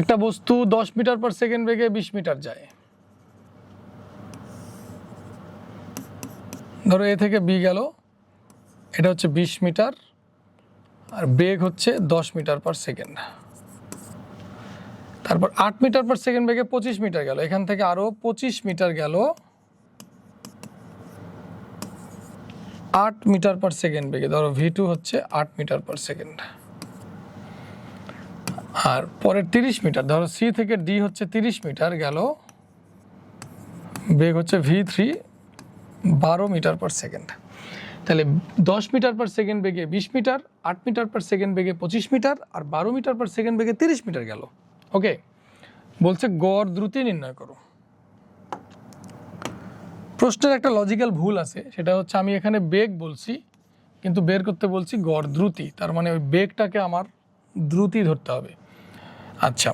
একটা বস্তু দশ মিটার পার সেকেন্ড বেগে বিশ মিটার যায়। ধরো এ থেকে বি গেল, এটা হচ্ছে বিশ মিটার, আর বেগ হচ্ছে দশ মিটার পার সেকেন্ড তারপর আট মিটার পার সেকেন্ড বেগে পঁচিশ মিটার গেল, এখান থেকে আরও পঁচিশ মিটার গেল। আট মিটার পার সেকেন্ড বেগে, ধরো ভি টু হচ্ছে আট মিটার পার সেকেন্ড আর পরের তিরিশ মিটার, ধরো সি থেকে ডি হচ্ছে তিরিশ মিটার গেল, বেগ হচ্ছে ভি থ্রি, বারো মিটার পার সেকেন্ড। তাহলে দশ মিটার পার সেকেন্ড বেগে বিশ মিটার, আট মিটার পার সেকেন্ড বেগে পঁচিশ মিটার, আর বারো মিটার পার সেকেন্ড বেগে তিরিশ মিটার গেল। ওকে? বলছে গড় দ্রুতি নির্ণয় করো। প্রশ্নের একটা লজিক্যাল ভুল আছে, সেটা হচ্ছে আমি এখানে বেগ বলছি, কিন্তু বের করতে বলছি গড় দ্রুতি, তার মানে ওই বেগটাকে আমার দ্রুতি ধরতে হবে। আচ্ছা।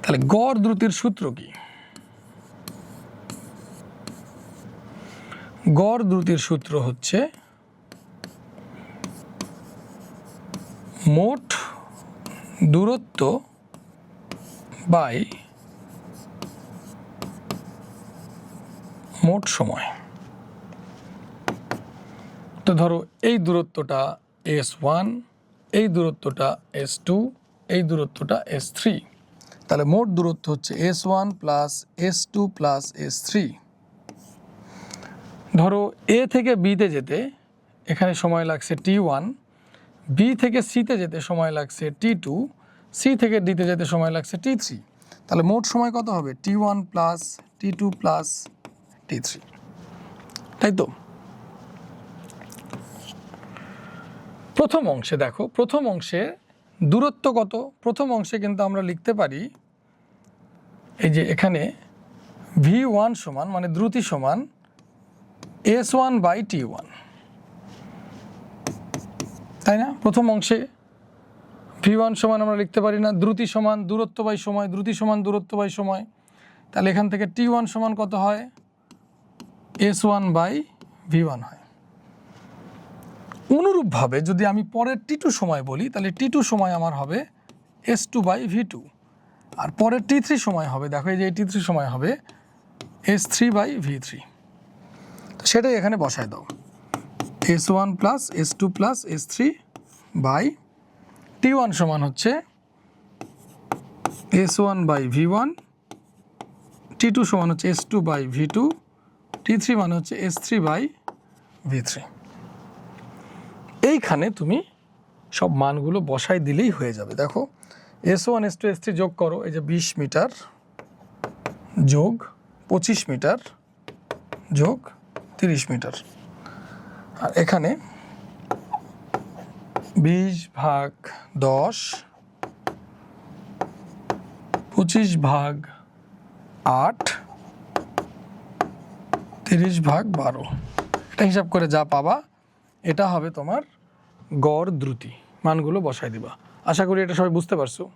তাহলে গড় দ্রুতির সূত্র কি? গড় দ্রুতির সূত্র হচ্ছে মোট দূরত্ব বাই মোট সময়। তো ধরো এই দূরত্বটা এস ওয়ান এই দূরত্বটা এস টু এই দূরত্বটা এস থ্রি তাহলে মোট দূরত্ব হচ্ছে S one plus S two plus S three ধরো এ থেকে বিতে যেতে এখানে সময় লাগছে টি ওয়ান বি থেকে সিতে যেতে সময় লাগছে টি টু সি থেকে ডিতে যেতে সময় লাগছে টি থ্রি তাহলে মোট সময় কত হবে? T one plus T two plus T three তাই তো? প্রথম অংশে দেখো, প্রথম অংশে দূরত্ব কত? প্রথম অংশে কিন্তু আমরা লিখতে পারি এই যে এখানে ভি ওয়ান সমান মানে দ্রুতি সমান S one by T one তাই না? প্রথম অংশে ভি ওয়ান সমান আমরা লিখতে পারি না। দ্রুতি সমান, দূরত্ব বাই সময়, দ্রুতি সমান, দূরত্ব বাই সময়। তাহলে এখান থেকে টি ওয়ান সমান কত হয়? S one by V one হয়। অনুরূপভাবে যদি আমি পরের টি টু সময় বলি, তাহলে টি টু সময় আমার হবে S two by V two আর পরের টি থ্রি সময় হবে, দেখো এই যে টি থ্রি সময় হবে S three by V three সেটাই এখানে বসায় দাও। S one plus S two plus S three by T one সমান হচ্ছে S one by V one T two সমান হচ্ছে S two by V two T three মানে হচ্ছে S three by V three এইখানে তুমি সব মানগুলো বসাই দিলেই হয়ে যাবে। দেখো S one S two S three যোগ করো, এই যে বিশ মিটার যোগ পঁচিশ মিটার যোগ তিরিশ মিটার। আর এখানে বিশ ভাগ দশ, পঁচিশ ভাগ আট, তিরিশ ভাগ বারো। এটা হিসাব করে যা পাবা, এটা হবে তোমার গড় দ্রুতি মানগুলো বসাই দিবা। আশা করি এটা সবাই বুঝতে পারছ।